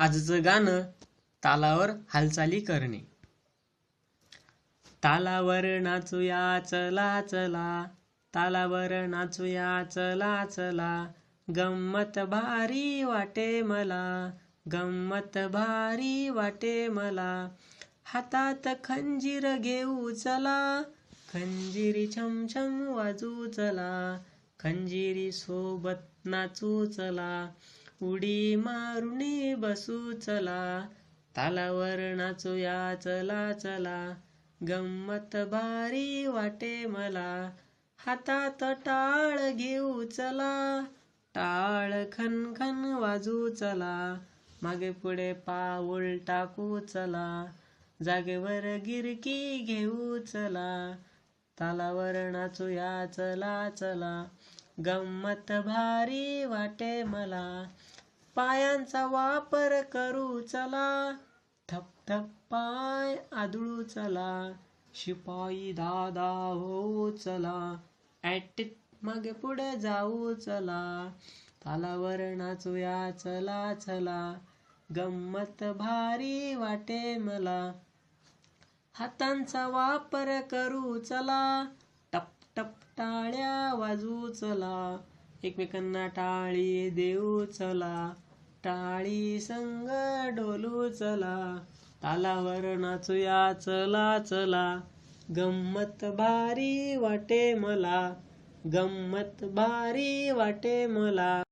आजचं गाणं तालावर हालचाली करणे. तालावर नाचूया चला चला. तालावर नाचूया चला चला. गंमत भारी वाटे मला. गंमत भारी वाटे मला. हातात खंजीर घेऊ चला. खंजिरी छमछम वाजू चला. खंजिरी सोबत नाचू चला. उडी मारुनी बसू चला. तालावर नाचूया चला चला. गंमत भारी वाटे मला. हातात टाळ घेऊ चला. टाळ खन खन वाजू चला. मागे पुढे पाऊल टाकू चला. जागेवर गिरकी घेऊ चला. तालावर नाचूया चला चला. गंमत भारी वाटे मला. पायांचा वापर करू चला. थप थप पाय आदळू चला. शिपाई दादा हो चला. ॲटीत मागे पुढे जाऊ चला. तालावर नाचूया चला चला. गंमत भारी वाटे मला. हातांचा वापर करू चला. टपटाळ्या वाजू चला. एकमेकांना टाळी देऊ चला. टाळी संग डोलू चला. तालावर नाचूया चला चला. गंमत भारी वाटे मला. गंमत भारी वाटे मला.